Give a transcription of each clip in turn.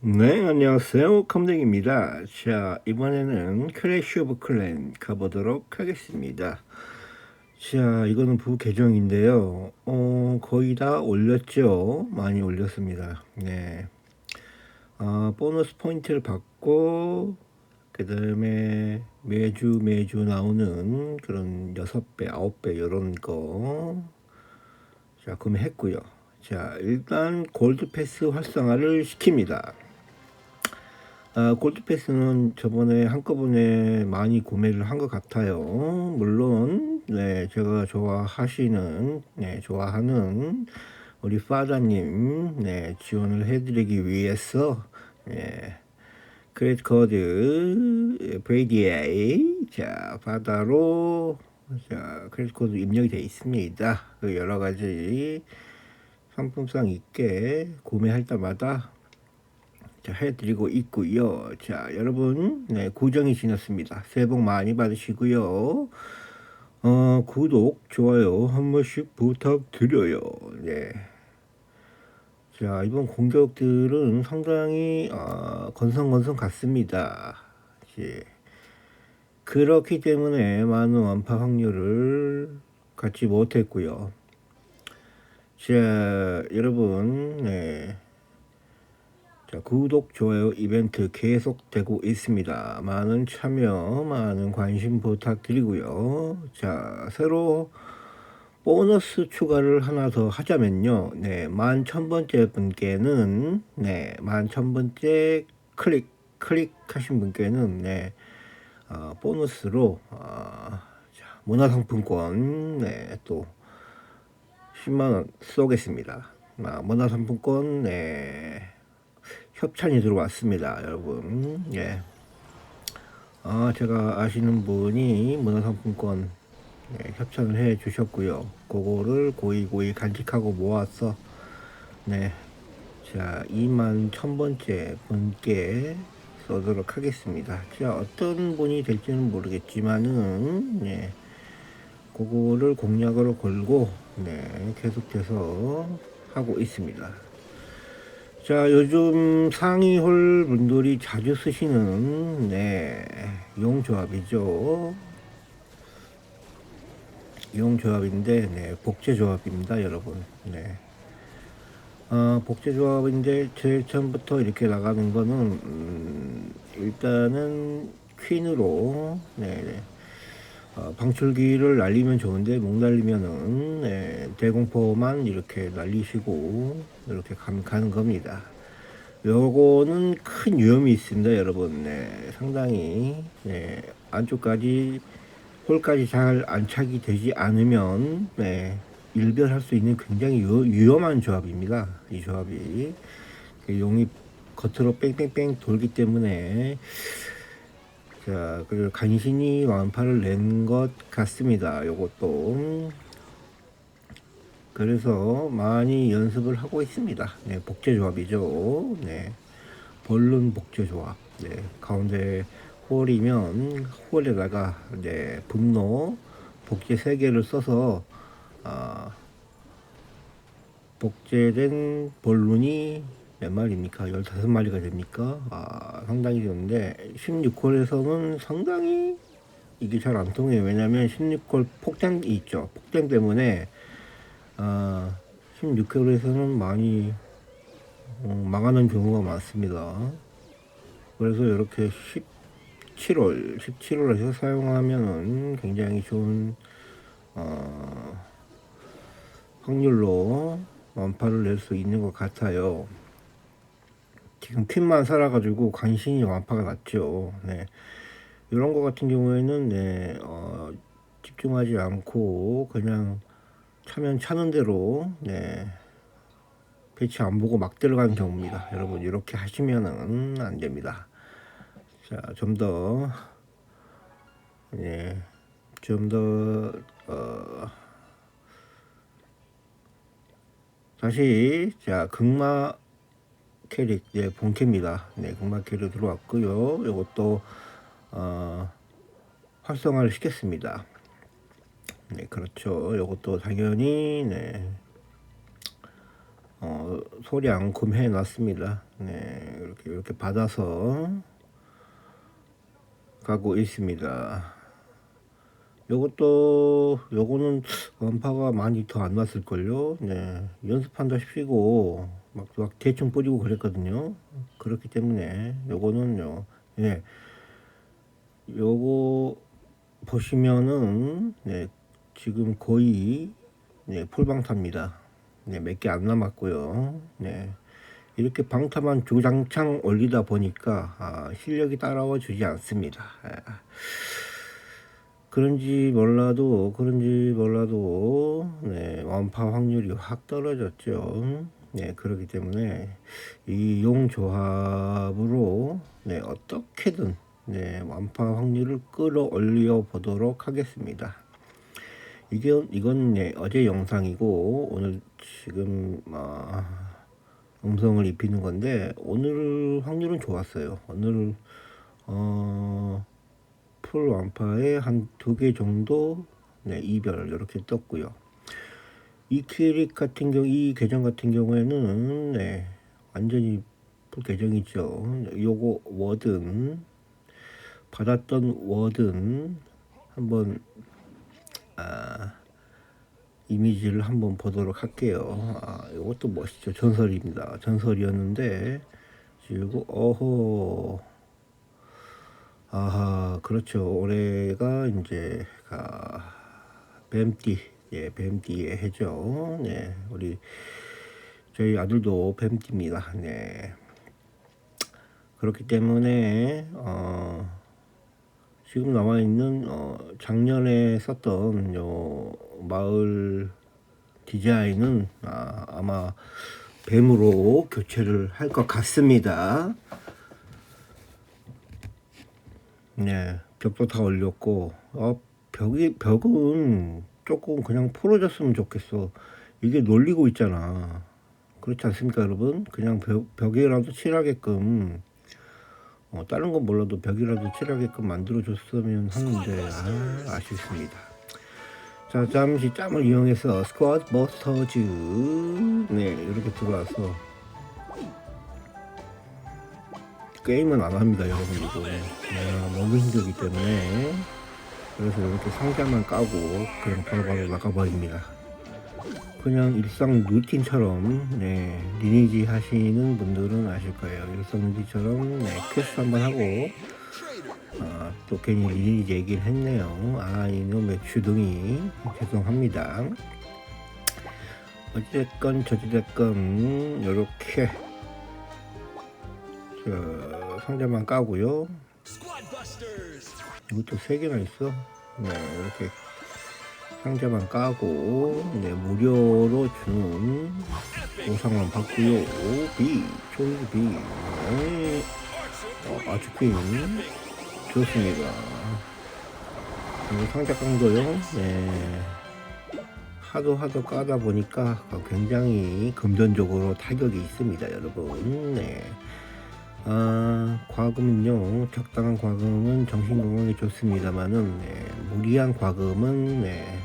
네, 안녕하세요. 컴댕입니다. 자, 이번에는 크래쉬 오브 클랜 가보도록 하겠습니다. 자, 이거는 부 계정인데요. 어, 거의 다 올렸죠? 많이 올렸습니다. 네. 어, 보너스 포인트를 받고, 그 다음에 매주 매주 나오는 그런 6배, 9배, 이런 거. 자, 구매했고요. 자, 일단 골드 패스 활성화를 시킵니다. 아, 골드패스는 저번에 한꺼번에 많이 구매를 한 것 같아요. 물론, 네, 제가 좋아하시는, 네, 좋아하는 우리 파다님, 네, 지원을 해드리기 위해서, 네, 크레딧 코드, 브레이디에이, 자, 바다로, 자, 크레딧 코드 입력이 되어 있습니다. 그 여러 가지 상품성 있게 구매할 때마다 자, 해드리고 있고요. 자, 여러분, 네, 고정이 지났습니다. 새해 복 많이 받으시고요. 어, 구독, 좋아요 한 번씩 부탁드려요. 네. 자, 이번 공격들은 상당히 어, 건성건성 같습니다. 예. 그렇기 때문에 많은 완파 확률을 갖지 못했고요. 자, 여러분, 네. 자, 구독, 좋아요 이벤트 계속되고 있습니다. 많은 참여, 많은 관심 부탁드리고요. 자, 새로 보너스 추가를 하나 더 하자면요. 네, 만 천번째 분께는, 네, 만 천번째 클릭, 클릭하신 분께는, 네, 어, 보너스로, 어, 자, 문화상품권, 네, 또, 10만원 쏘겠습니다. 아, 문화상품권, 네, 협찬이 들어왔습니다, 여러분. 예. 아, 제가 아시는 분이 문화상품권 예, 협찬을 해 주셨고요. 그거를 고이고이 간직하고 모아서 네. 자, 2만 1000번째 분께 쏘도록 하겠습니다. 자, 어떤 분이 될지는 모르겠지만은 네. 그거를 공약으로 걸고 네, 계속해서 하고 있습니다. 자, 요즘 상위홀 분들이 자주 쓰시는, 네, 용조합이죠. 용조합인데, 네, 복제조합입니다, 여러분. 네. 어, 복제조합인데, 제일 처음부터 이렇게 나가는 거는, 음, 일단은 퀸으로, 네, 네. 어, 방출기를 날리면 좋은데 목 날리면은 네, 대공포만 이렇게 날리시고 이렇게 가, 가는 겁니다. 요거는 큰 위험이 있습니다, 여러분. 네, 상당히 네, 안쪽까지 홀까지 잘 안착이 되지 않으면 네, 일별할 수 있는 굉장히 위험한 조합입니다. 이 조합이 그 용이 겉으로 뺑뺑뺑 돌기 때문에 자, 그리고 간신히 완파를 낸 것 같습니다. 요것도. 그래서 많이 연습을 하고 있습니다. 네, 복제조합이죠. 네. 벌룬 복제조합. 네, 가운데 홀이면 홀에다가 네, 분노 복제 3개를 써서 아, 복제된 벌룬이 몇 마리입니까? 15마리가 됩니까? 아, 상당히 좋은데 16홀에서는 상당히 이게 잘 안 통해요. 왜냐면 16홀 폭장이 있죠. 폭장 때문에 아, 16홀에서는 많이 어, 망하는 경우가 많습니다. 그래서 이렇게 17홀, 17홀에서 사용하면은 굉장히 좋은 어, 확률로 완파를 낼 수 있는 것 같아요. 지금 퀸만 살아가지고 간신히 완파가 났죠. 네. 이런 거 같은 경우에는 네, 어, 집중하지 않고 그냥 차면 차는 대로 네, 배치 안 보고 막 들어가는 경우입니다. 여러분 이렇게 하시면은 안 됩니다. 자, 좀 더, 예, 좀 더, 어, 다시, 자, 극마 캐릭 예, 본캐입니다. 네, 금방 캐릭 들어왔고요. 이것도 어, 활성화를 시켰습니다. 네, 그렇죠. 이것도 당연히 네, 어, 소량 구매해 놨습니다. 네, 이렇게 이렇게 받아서 가고 있습니다. 요것도 요거는 원파가 많이 더 안 났을 걸요. 네, 연습한다 싶시고 막, 막 대충 뿌리고 그랬거든요. 그렇기 때문에 요거는요. 네, 요거 보시면은 네, 지금 거의 네, 풀방타입니다. 네, 몇 개 안 남았고요. 네. 이렇게 방타만 주장창 올리다 보니까 아, 실력이 따라와 주지 않습니다. 아, 그런지 몰라도 그런지 몰라도 네, 완파 확률이 확 떨어졌죠. 네, 그렇기 때문에 이 용 조합으로 네, 어떻게든 네, 완파 확률을 끌어올려 보도록 하겠습니다. 이게 이건 네, 어제 영상이고 오늘 지금 아, 음성을 입히는 건데 오늘 확률은 좋았어요. 오늘 어, 풀 완파에 한 두 개 정도 네, 이별 이렇게 떴고요. 이 캐릭 같은 경우 이 계정 같은 경우에는 네, 완전히 풀 계정이죠. 요거 워든 받았던 워든 한번 아, 이미지를 한번 보도록 할게요. 아, 이것도 멋있죠. 전설입니다. 전설이었는데 지금 어허 아하 그렇죠. 올해가 이제 가 뱀띠 예 뱀띠의 해죠. 네 우리 저희 아들도 뱀띠입니다. 네 그렇기 때문에 어. 지금 남아 있는 어, 작년에 썼던 요 마을 디자인은 아, 아마 뱀으로 교체를 할 것 같습니다. 네, 벽도 다 올렸고 어, 벽이 벽은 조금 그냥 풀어졌으면 좋겠어. 이게 놀리고 있잖아. 그렇지 않습니까, 여러분? 그냥 벽, 벽이라도 칠하게끔 어, 다른 건 몰라도 벽이라도 칠하게끔 만들어줬으면 하는데 아, 아쉽습니다. 자 잠시 짬을 이용해서 스쿼드 버스터즈 네 이렇게 들어와서 게임은 안 합니다 여러분 이거 네, 너무 힘들기 때문에 그래서 이렇게 상자만 까고 그냥 바로바로 나가버립니다. 그냥 일상 루틴처럼 네, 리니지 하시는 분들은 아실 거예요. 일상 루틴처럼 네, 퀘스트 한번 하고 아, 또 괜히 리니지 얘기를 했네요. 아 이놈의 주둥이 죄송합니다. 어찌됐건 저찌됐건 이렇게 저 상자만 까고요. 이것도 세 개나 있어. 네 이렇게 상자만 까고 네, 무료로 주는 보상만 받고요. B 초이스 B 네. 어, 아주 퀸 좋습니다. 상자 깡도요. 네. 하도 하도 까다 보니까 굉장히 금전적으로 타격이 있습니다, 여러분. 네. 아, 과금은요, 적당한 과금은 정신건강에 좋습니다만은, 네, 무리한 과금은, 네,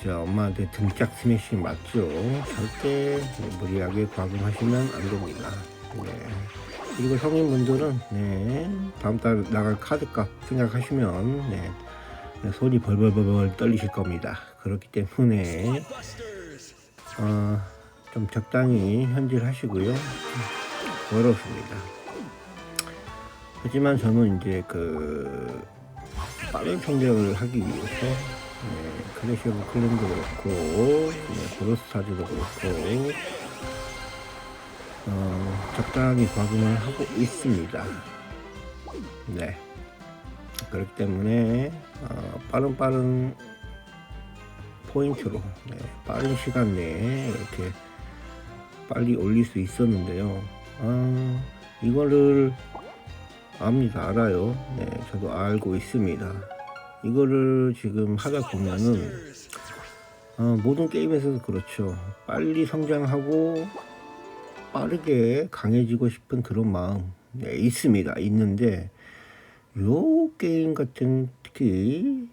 저 엄마한테 등짝 스매싱 맞죠? 절대 네, 무리하게 과금하시면 안 됩니다. 네. 그리고 성인분들은, 네, 다음 달 나갈 카드값 생각하시면, 네, 네, 손이 벌벌벌벌 떨리실 겁니다. 그렇기 때문에, 어, 좀 적당히 현질 하시고요. 어렵습니다. 하지만 저는 이제 그 빠른 성장을 하기 위해서 네, 클래시 오브 클랜도 그렇고 네, 브로스타즈도 그렇고 어, 적당히 과금을 하고 있습니다. 네. 그렇기 때문에 어, 빠른 빠른 포인트로 네, 빠른 시간 내에 이렇게 빨리 올릴 수 있었는데요. 아, 이거를 압니다. 알아요. 네, 저도 알고 있습니다. 이거를 지금 하다 보면은 어, 모든 게임에서도 그렇죠. 빨리 성장하고 빠르게 강해지고 싶은 그런 마음 네, 있습니다. 있는데 요 게임 같은 특히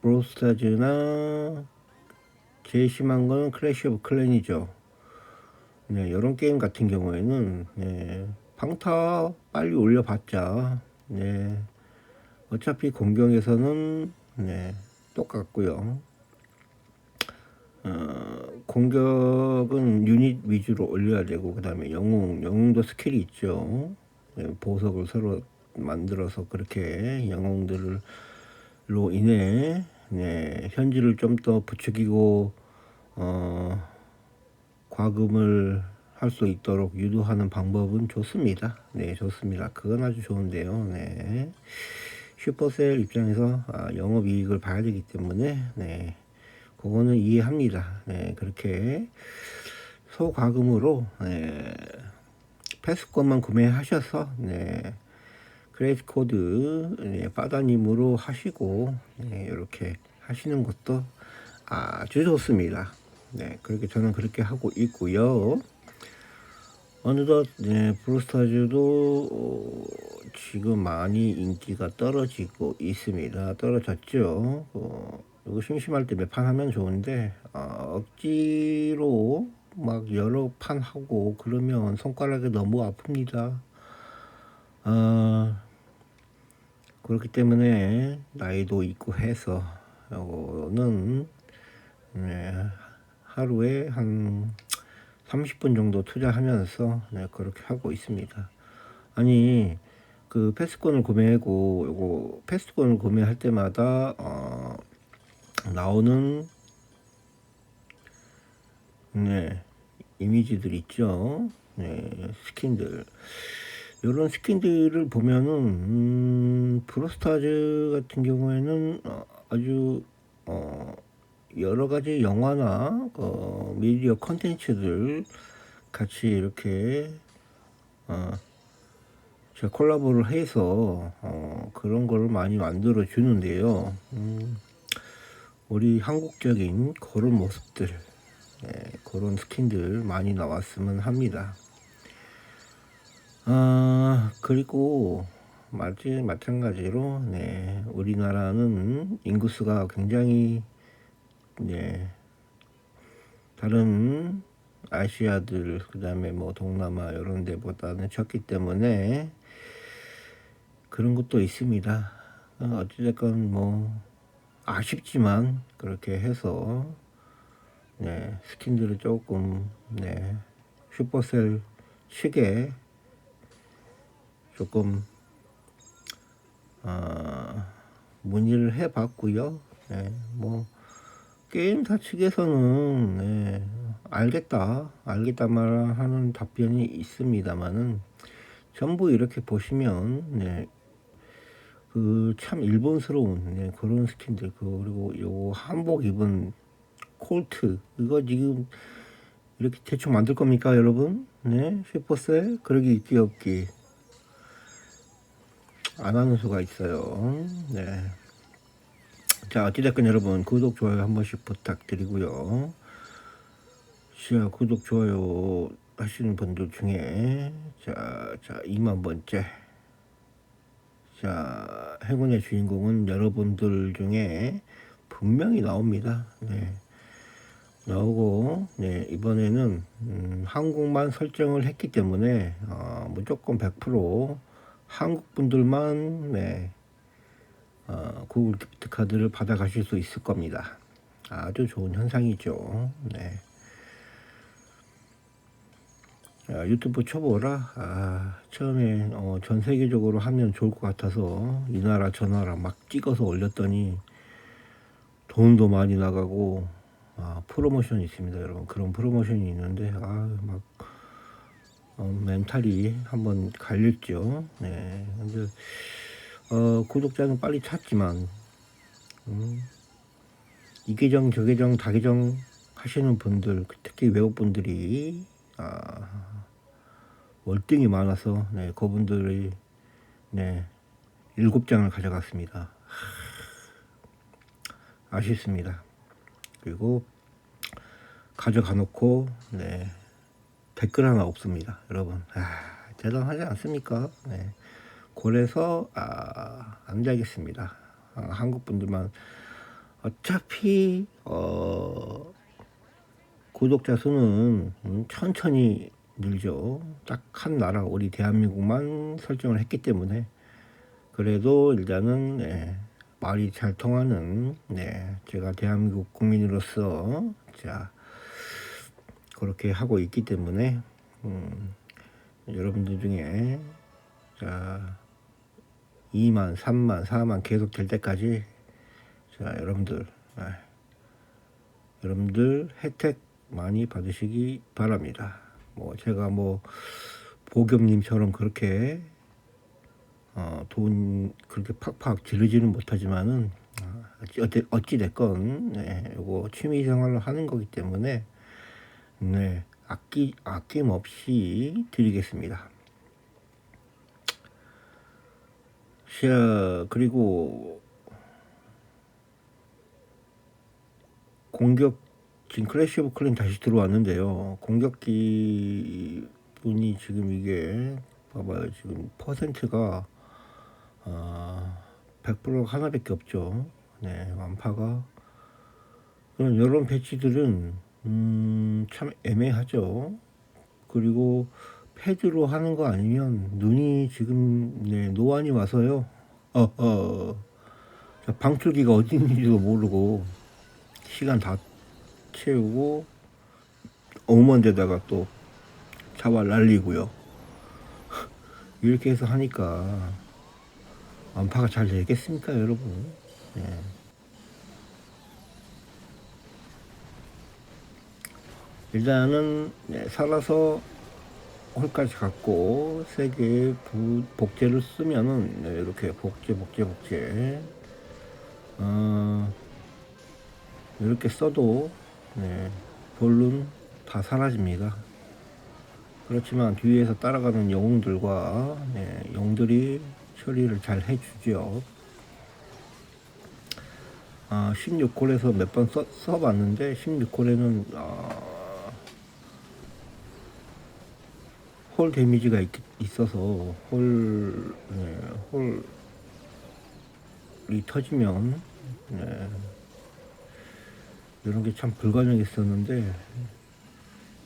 브로스타즈나 제일 심한 거는 클래시 오브 클랜이죠. 네, 이런 게임 같은 경우에는 네, 방타 빨리 올려봤자 네, 어차피 공격에서는 네, 똑같고요. 어, 공격은 유닛 위주로 올려야 되고 그 다음에 영웅 영웅도 스킬이 있죠. 네, 보석을 서로 만들어서 그렇게 영웅들로 인해 네, 현질을 좀더 부추기고 어, 과금을 할 수 있도록 유도하는 방법은 좋습니다. 네, 좋습니다. 그건 아주 좋은데요. 네. 슈퍼셀 입장에서 아, 영업이익을 봐야 되기 때문에 네, 그거는 이해합니다. 네, 그렇게 소과금으로 네, 패스권만 구매하셔서 네, 크레이트 코드 네, 빠다님으로 하시고 네, 이렇게 하시는 것도 아주 좋습니다. 네, 그렇게 저는 그렇게 하고 있고요. 어느덧 네, 브루스타즈도 어, 지금 많이 인기가 떨어지고 있습니다. 떨어졌죠. 어, 심심할 때 몇 판 하면 좋은데 어, 억지로 막 여러 판 하고 그러면 손가락이 너무 아픕니다. 어, 그렇기 때문에 나이도 있고 해서 이거는 네, 하루에 한 30분 정도 투자하면서 네, 그렇게 하고 있습니다. 아니 그 패스권을 구매하고 요거 패스권을 구매할 때마다 어, 나오는 네 이미지들 있죠. 네 스킨들 이런 스킨들을 보면은 음, 브로스타즈 같은 경우에는 어, 아주 어, 여러 가지 영화나 어, 미디어 컨텐츠들 같이 이렇게 어, 제가 콜라보를 해서 어, 그런 걸 많이 만들어 주는데요. 음, 우리 한국적인 그런 모습들, 예, 그런 스킨들 많이 나왔으면 합니다. 아 그리고 마치 마찬가지로 네, 우리나라는 인구수가 굉장히 네, 다른 아시아들 그다음에 뭐 동남아 이런 데보다는 적기 때문에 그런 것도 있습니다. 어, 어찌됐건 뭐 아쉽지만 그렇게 해서 네, 스킨들을 조금 네, 슈퍼셀 측에 조금 어, 문의를 해봤고요. 네, 뭐 게임사 측에서는 네, 알겠다, 알겠다 말하는 답변이 있습니다만은 전부 이렇게 보시면 네, 그 참 일본스러운 네, 그런 스킨들 그 그리고 요 한복 입은 콜트 이거 지금 이렇게 대충 만들 겁니까 여러분? 네 슈퍼셀 그러기 있기 없기 안 하는 수가 있어요. 네. 자, 어찌됐건 여러분, 구독, 좋아요 한 번씩 부탁드리고요. 자, 구독, 좋아요 하시는 분들 중에, 자, 자, 2만 번째. 자, 행운의 주인공은 여러분들 중에 분명히 나옵니다. 네. 나오고, 네, 이번에는, 음, 한국만 설정을 했기 때문에, 어, 무조건 100% 한국 분들만, 네, 어, 구글 기프트 카드를 받아 가실 수 있을 겁니다. 아주 좋은 현상이죠. 네. 아, 유튜브 쳐보라. 아, 처음에 어, 전 세계적으로 하면 좋을 것 같아서 이 나라 저 나라 막 찍어서 올렸더니 돈도 많이 나가고 아, 프로모션이 있습니다, 여러분. 그런 프로모션이 있는데 아, 막 어, 멘탈이 한번 갈렸죠. 네. 근데 어, 구독자는 빨리 찾지만 음, 이 계정 저 계정 다 계정 하시는 분들 특히 외국 분들이 아, 월등히 많아서 네, 그분들이 네, 일곱 장을 가져갔습니다. 하, 아쉽습니다. 그리고 가져가 놓고 네, 댓글 하나 없습니다. 여러분 아, 대단하지 않습니까? 네. 그래서 아, 안 되겠습니다. 아, 한국 분들만 어차피 어, 구독자 수는 음, 천천히 늘죠. 딱 한 나라 우리 대한민국만 설정을 했기 때문에 그래도 일단은 네, 말이 잘 통하는 네, 제가 대한민국 국민으로서 자 그렇게 하고 있기 때문에 음, 여러분들 중에 자 2만, 3만, 4만 계속 될 때까지 자 여러분들 아, 여러분들 혜택 많이 받으시기 바랍니다. 뭐 제가 뭐 보겸님처럼 그렇게 어, 돈 그렇게 팍팍 지르지는 못하지만은 아, 어찌 어찌 됐건 네, 요거 취미 생활을 하는 거기 때문에 네 아끼 아낌없이 드리겠습니다. 자 그리고 공격 지금 크래시 오브 클랜 다시 들어왔는데요. 공격기 분이 지금 이게 봐봐요. 지금 퍼센트가 어, 100% 하나밖에 없죠. 네, 완파가 그런 이런 배치들은 음, 참 애매하죠. 그리고 패드로 하는 거 아니면 눈이 지금 네, 노안이 와서요. 어, 어, 자, 방출기가 어디 있는지도 모르고 시간 다 채우고 데다가 또 자발 날리고요. 이렇게 해서 하니까 완파가 잘 되겠습니까, 여러분? 네. 일단은 네, 살아서 홀까지 갖고 세 개의 부- 복제를 쓰면은 네, 이렇게 복제, 복제, 복제. 어, 이렇게 써도 네, 볼륨 다 사라집니다. 그렇지만 뒤에서 따라가는 영웅들과 네, 영들이 처리를 잘 해주죠. 아, 16콜에서 몇 번 써봤는데 16콜에는 아, 홀 데미지가 있, 있어서 홀, 네, 홀이 터지면 네, 이런 게 참 불가능했었는데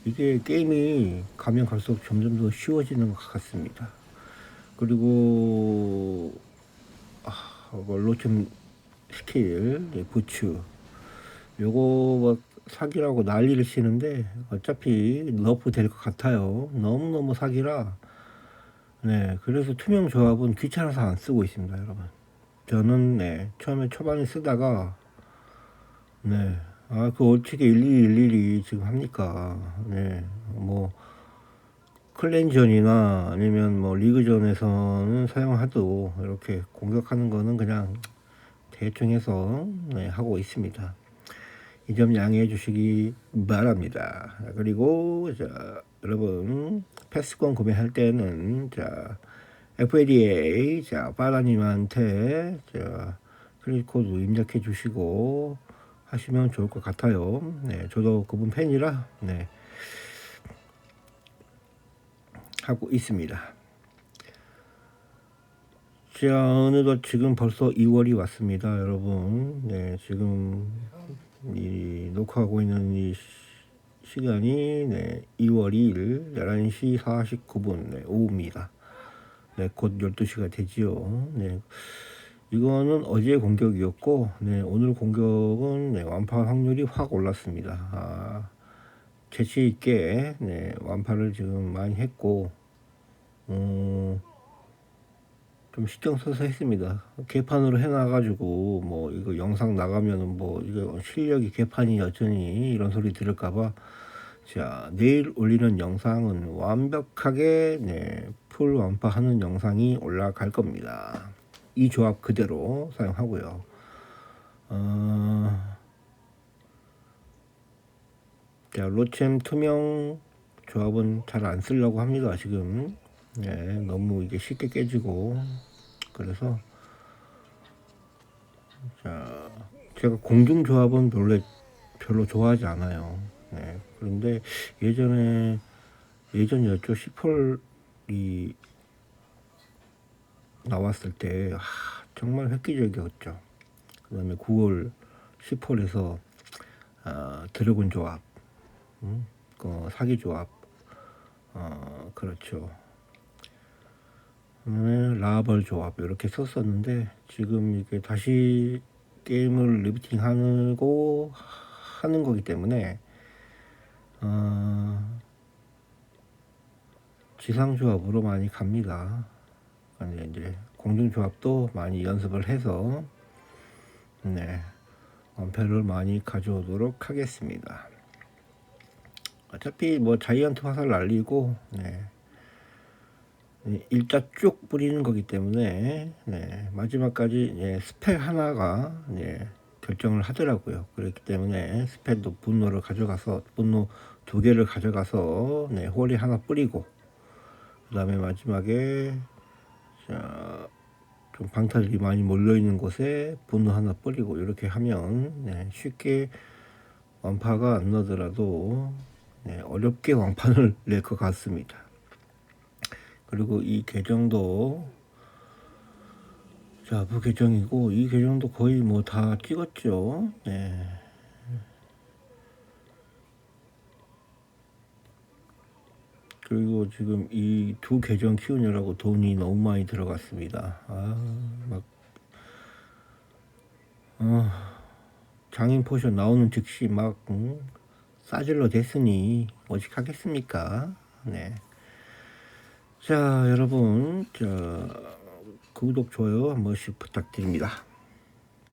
이게 게임이 가면 갈수록 점점 더 쉬워지는 것 같습니다. 그리고 아, 뭐 로션 스킬, 네, 부츠 요거 뭐 사기라고 난리를 치는데 어차피 너프 될 것 같아요. 너무너무 사기라 네 그래서 투명 조합은 귀찮아서 안 쓰고 있습니다 여러분 저는 네 처음에 초반에 쓰다가 네 아, 그 어떻게 일일이 일일이 지금 합니까? 네, 뭐, 클랜전이나 아니면 뭐 리그전에서는 사용하도 이렇게 공격하는 거는 그냥 대충 해서 네, 하고 있습니다. 이 점 양해해 주시기 바랍니다. 그리고 자, 여러분 패스권 구매할 때는 자 FADA 자 빠라님한테 자 크레딧 코드 입력해 주시고 하시면 좋을 것 같아요. 네, 저도 그분 팬이라 네 하고 있습니다. 자, 어느덧 지금 벌써 2월이 왔습니다, 여러분. 네, 지금 이 녹화하고 있는 이 시- 시간이 네, 2월 2일 11시 49분 네, 오후입니다. 네, 곧 12시가 되지요. 네. 이거는 어제 공격이었고, 네, 오늘 공격은 네, 완파 확률이 확 올랐습니다. 아, 재치 있게 네, 완파를 지금 많이 했고, 음, 좀 신경 써서 했습니다. 개판으로 해놔가지고 뭐 이거 영상 나가면은 뭐 이거 실력이 개판이 여전히 이런 소리 들을까봐 자 내일 올리는 영상은 완벽하게 네, 풀 완파하는 영상이 올라갈 겁니다. 이 조합 그대로 사용하고요. 어, 자 로챔 투명 조합은 잘 안 쓰려고 합니다. 지금 네, 너무 이게 쉽게 깨지고 그래서 자 제가 공중 조합은 별로 별로 좋아하지 않아요. 네, 그런데 예전에 예전이었죠. 10펄이 나왔을 때 아, 정말 획기적이었죠. 그 다음에 9월 10펄에서 아, 드래곤 조합 음, 그 사기 조합. 어, 그렇죠. 음, 라벌 조합 이렇게 썼었는데 지금 이게 다시 게임을 리부팅하고 하는 거기 때문에 어, 지상 조합으로 많이 갑니다. 아니 이제 공중 조합도 많이 연습을 해서 네 원패를 많이 가져오도록 하겠습니다. 어차피 뭐 자이언트 화살 날리고 네. 네, 일자 쭉 뿌리는 거기 때문에 네, 마지막까지 네, 스펠 하나가 네, 결정을 하더라고요. 그렇기 때문에 스펠도 분노를 가져가서 분노 두 개를 가져가서 네, 홀이 하나 뿌리고 그 다음에 마지막에 자, 좀 방탈이 많이 몰려 있는 곳에 분노 하나 뿌리고 이렇게 하면 네, 쉽게 완파가 안 나더라도 네, 어렵게 완판을 낼 것 같습니다. 그리고 이 계정도 자, 부 계정이고 이 계정도 거의 뭐 다 찍었죠. 네. 그리고 지금 이 두 계정 키우느라고 돈이 너무 많이 들어갔습니다. 아, 막 어, 장인 포션 나오는 즉시 막 음, 싸질러 됐으니 어찌하겠습니까? 네. 자, 여러분, 자, 구독, 좋아요 한 번씩 부탁드립니다.